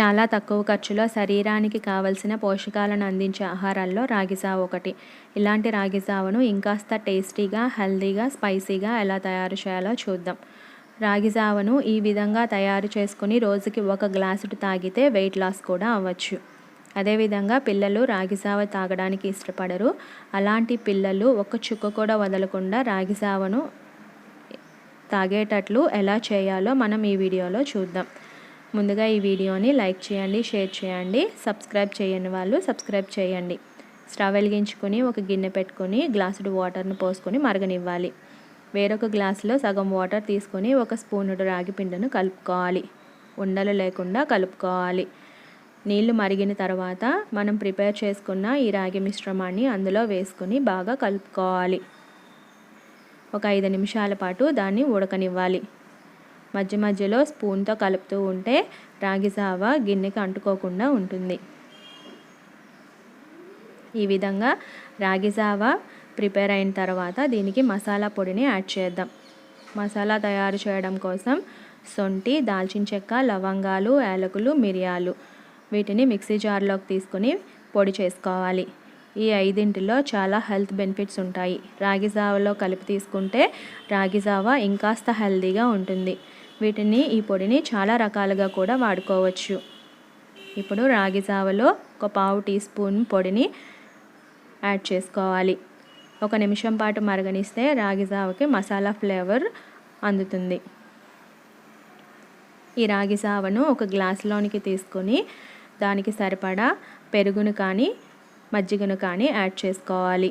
చాలా తక్కువ ఖర్చులో శరీరానికి కావలసిన పోషకాలను అందించే ఆహారాల్లో రాగి ఒకటి. ఇలాంటి రాగి ఇంకాస్త టేస్టీగా హెల్దీగా స్పైసీగా ఎలా తయారు చేయాలో చూద్దాం. రాగిజావను ఈ విధంగా తయారు చేసుకుని రోజుకి ఒక గ్లాసుడు తాగితే వెయిట్ లాస్ కూడా అవ్వచ్చు. అదేవిధంగా పిల్లలు రాగిజావ తాగడానికి ఇష్టపడరు. అలాంటి పిల్లలు ఒక చుక్క కూడా వదలకుండా రాగిజావను తాగేటట్లు ఎలా చేయాలో మనం ఈ వీడియోలో చూద్దాం. ముందుగా ఈ వీడియోని లైక్ చేయండి షేర్ చేయండి సబ్స్క్రైబ్ చేయని వాళ్ళు సబ్స్క్రైబ్ చేయండి. స్టవ్ వెలిగించుకొని ఒక గిన్నె పెట్టుకొని గ్లాసుడు వాటర్ను పోసుకొని మరగనివ్వాలి. వేరొక గ్లాసులో సగం వాటర్ తీసుకొని ఒక స్పూనుడు రాగి పిండిను కలుపుకోవాలి. ఉండలు లేకుండా కలుపుకోవాలి. నీళ్ళు మరిగిన తర్వాత మనం ప్రిపేర్ చేసుకున్న ఈ రాగి మిశ్రమాన్ని అందులో వేసుకొని బాగా కలుపుకోవాలి. ఒక ఐదు నిమిషాల పాటు దాన్ని ఉడకనివ్వాలి. మధ్య మధ్యలో స్పూన్తో కలుపుతూ ఉంటే రాగి జావ గిన్నెకి అంటుకోకుండా ఉంటుంది. ఈ విధంగా రాగి జావ ప్రిపేర్ అయిన తర్వాత దీనికి మసాలా పొడిని యాడ్ చేద్దాం. మసాలా తయారు చేయడం కోసం సొంటి దాల్చిన చెక్క లవంగాలు యాలకులు మిరియాలు వీటిని మిక్సీ జార్లోకి తీసుకుని పొడి చేసుకోవాలి. ఈ ఐదింటిలో చాలా హెల్త్ బెనిఫిట్స్ ఉంటాయి. రాగి జావలో కలిపి తీసుకుంటే రాగి జావ ఇంకాస్త హెల్తీగా ఉంటుంది. వీటిని ఈ పొడిని చాలా రకాలుగా కూడా వాడుకోవచ్చు. ఇప్పుడు రాగి జావలో ఒక పావు టీ స్పూన్ పొడిని యాడ్ చేసుకోవాలి. ఒక నిమిషం పాటు మరగనిస్తే రాగి జావకి మసాలా ఫ్లేవర్ అందుతుంది. ఈ రాగి జావను ఒక గ్లాసులోనికి తీసుకొని దానికి సరిపడా పెరుగును కానీ మజ్జిగను కానీ యాడ్ చేసుకోవాలి.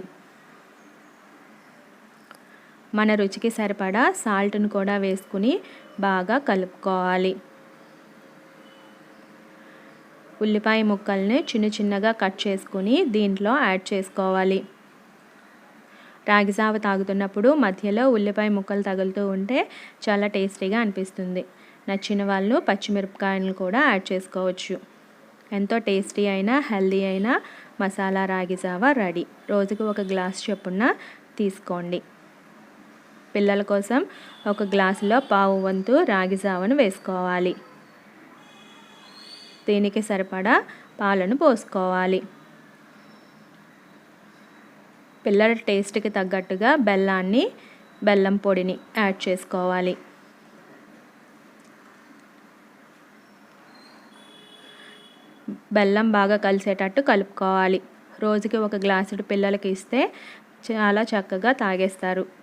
మన రుచికి సరిపడా సాల్ట్ను కూడా వేసుకుని బాగా కలుపుకోవాలి. ఉల్లిపాయ ముక్కల్ని చిన్న చిన్నగా కట్ చేసుకుని దీంట్లో యాడ్ చేసుకోవాలి. రాగిజావ తాగుతున్నప్పుడు మధ్యలో ఉల్లిపాయ ముక్కలు తగులుతూ ఉంటే చాలా టేస్టీగా అనిపిస్తుంది. నచ్చిన వాళ్ళు పచ్చిమిరపకాయలను కూడా యాడ్ చేసుకోవచ్చు. ఎంతో టేస్టీ అయిన హెల్దీ అయిన మసాలా రాగిజావ రెడీ. రోజుకు ఒక గ్లాస్ చొప్పున తీసుకోండి. పిల్లల కోసం ఒక గ్లాసులో పావు వంతు రాగి జావను వేసుకోవాలి. దీనికి సరిపడా పాలను పోసుకోవాలి. పిల్లల టేస్ట్కి తగ్గట్టుగా బెల్లాన్ని బెల్లం పొడిని యాడ్ చేసుకోవాలి. బెల్లం బాగా కలిసేటట్టు కలుపుకోవాలి. రోజుకి ఒక గ్లాసుడు పిల్లలకి ఇస్తే చాలా చక్కగా తాగేస్తారు.